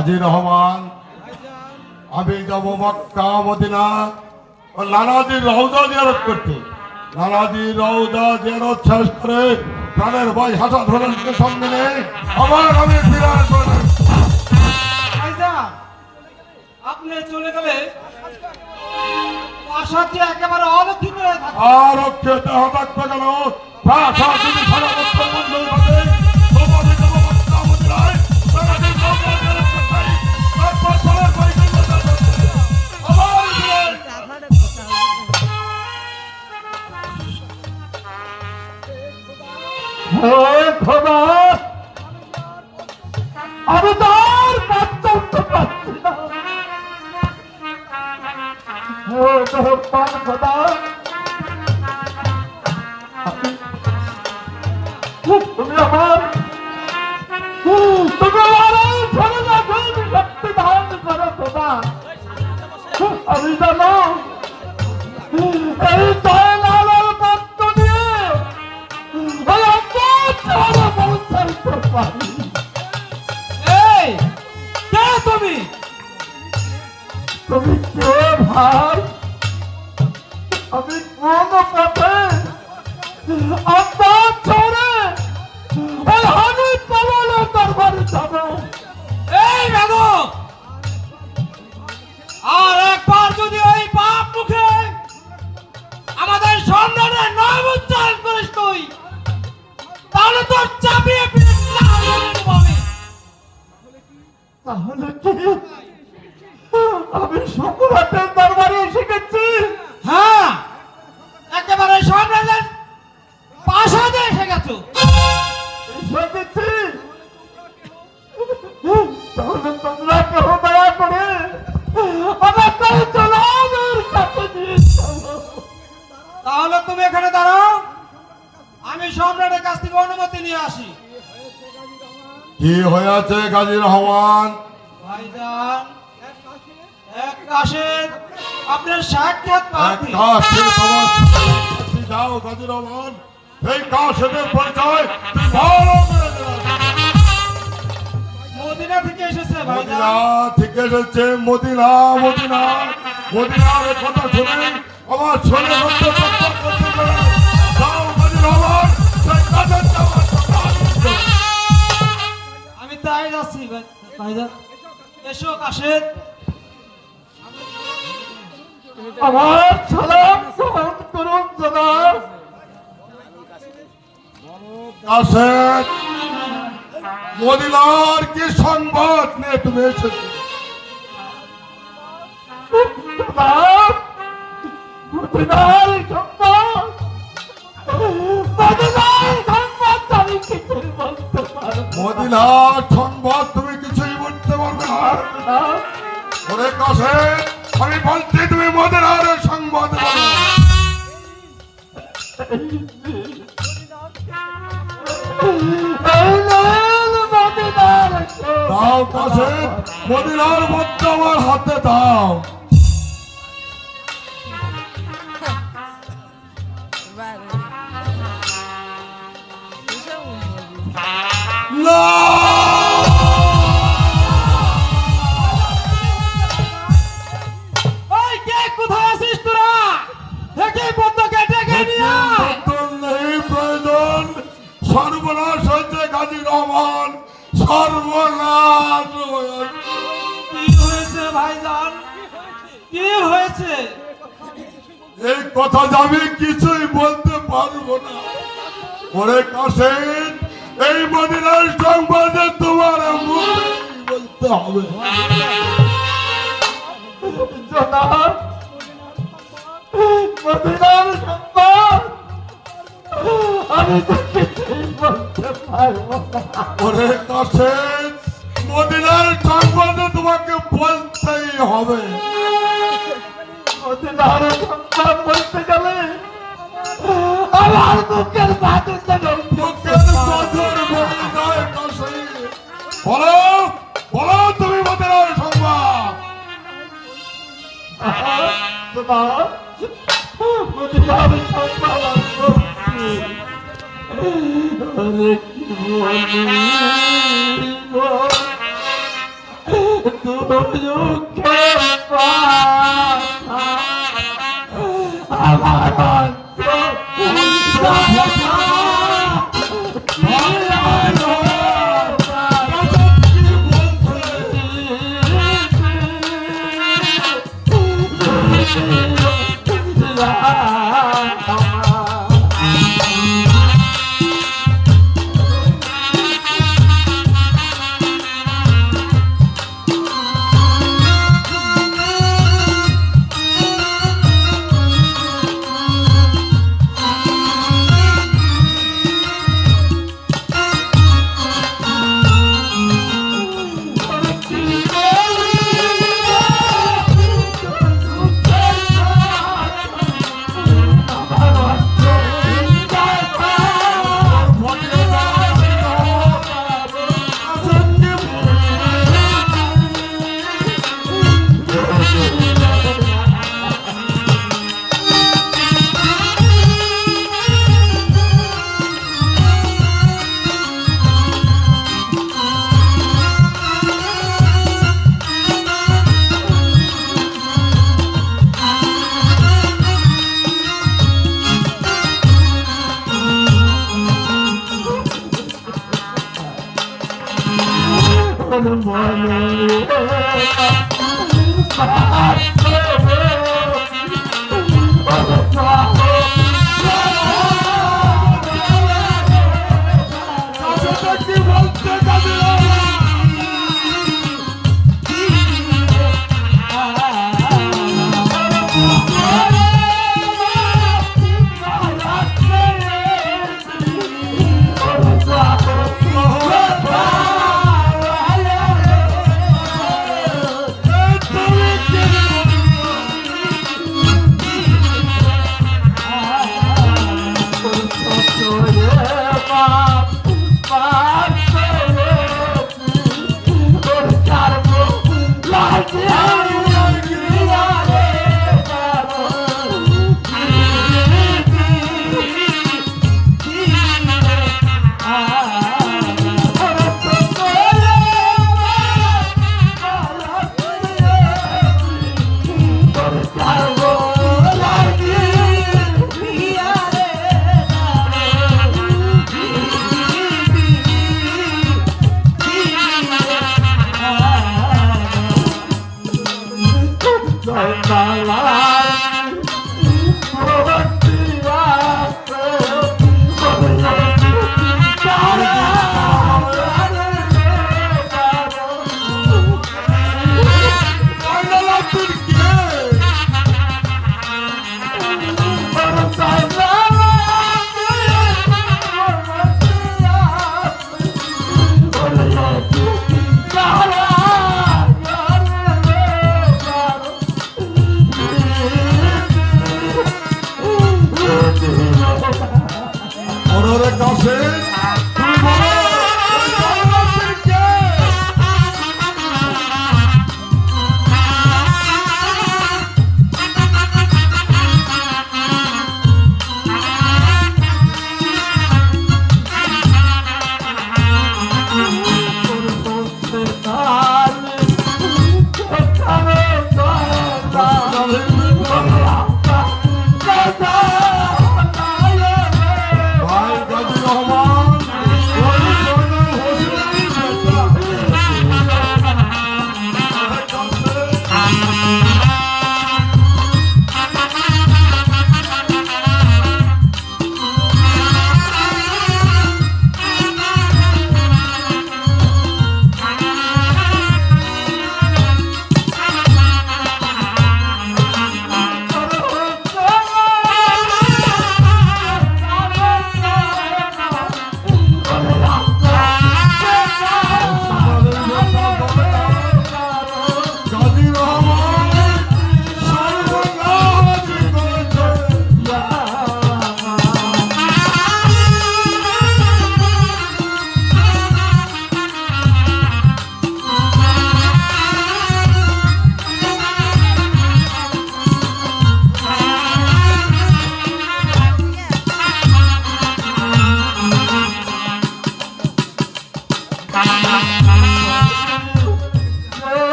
কাজী রহমান আমি যাব Mecca Medina. ও নানাজির রওজা জিয়ারত করতে। নানাজির রওজা জিয়ারত শেষ করে প্রাণের ভাই হাসান হোসেনকে সঙ্গে নেই আবার আমি ফিরে আসব। আপনি চলে গেলে প্রাসাদ একেবারে অলক্ষিত হয়ে থাকে হঠাৎ কেন? ভাষা যদি সারা বছর বন্ধ থাকে আমি তো আর বাচ্চা উঠতে পারছি না তুমি আমার। আমি জানো। তাহলে কি? আমি সম্রাটের দরবারে এসে গেছি। হ্যাঁ একেবারে সম্রাটের পাশাতে এসে গেছো। এসে গেছি। তাহলে তোমরা কেউ দয়া করে আমাকে জলালের কাছে নিয়ে তাহলে তুমি এখানে দাঁড়াও। আমি সম্রাটের কাছ থেকে অনুমতি নিয়ে আসি। কি হয়েছে গাজী রহমান কাশে আপনার সাক্ষাৎ প্রার্থী কাশের যাও গাজী রহমান এই কাশের পরিচয়। মদিনা থেকে এসেছে মদিনা থেকে এসেছে মদিনা মদিনা। মদিনার কথা শুনে আমার কাজের। আমি তাই যাচ্ছি ভাই- এসো কাশেদ আমার সালাম সালাম করুন জনাব। মদিনার কি সংবাদ নিয়ে তুমি এসেছ? মদিনার সংবাদ। মদিনার সংবাদ আমি কিছুই বলতে পারব মদিনার সংবাদ তুমি কিছুই বলতে পারবে না। ওরে কাছে আমি বলছি তুমি মদিনার সংবাদ দাও। কাছে মধ্যে আমার হাতে দাও। কথা যে আমি কিছুই বলতে পারব না। ওরে কাশেন এই মদিনার সংবাদে তোমার বলতে হবে। মদিনার সংবাদে তোমাকে বলতেই হবে। সংবাদ বলতে গেলে আমার বুকের বলো বলো তুমি সংবাদ। সংবাদ কি বলি গো? দুর্যোগের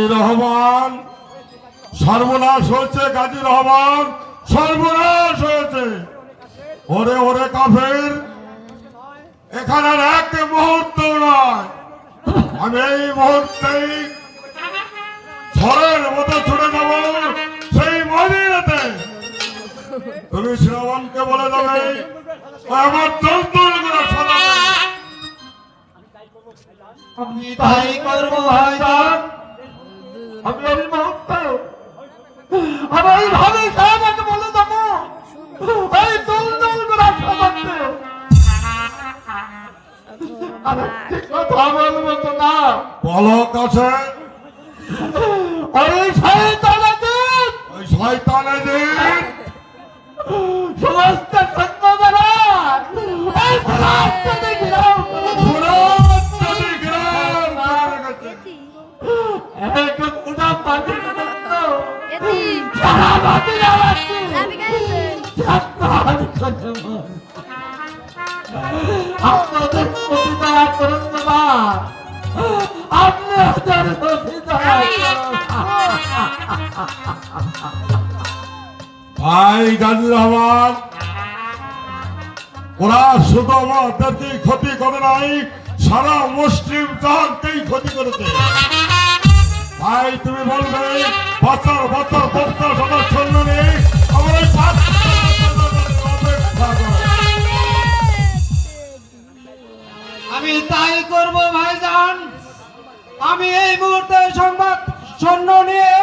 গাজী রহমান। সর্বনাশ হয়েছে গাজী রহমান। সর্বনাশ হয়েছে। ওরে ওরে কাফের, এখানে এক মুহূর্ত নয়। আমি এই মুহূর্তেই ঝড়ের মতো ছুটে যাব সেই মদিনাতে। তুমি শ্রাবণকে বলে দেবে আমার দল করে সদাবে আমি তাই করব ভাইজান আমি এই মুহূর্তে আমি এইভাবে সাহেবকে বলে দেবো। এই দল দল করে সবাইকে আমি ঠিক কথা বলব তো না। পলক আছে আরে শয়তানাকে ওই শয়তানে সমস্ত ওরা শুধু আমাদেরকেই ক্ষতি করে নাই? সারা মুসলিম জাহানকেই ক্ষতি করেছে। ভাই, তুমি বলবে, বছর বছর বছর সবার করো। আমি তাই করব, ভাইজান। আমি এই মুহূর্তে সংবাদ শূন্য নিয়ে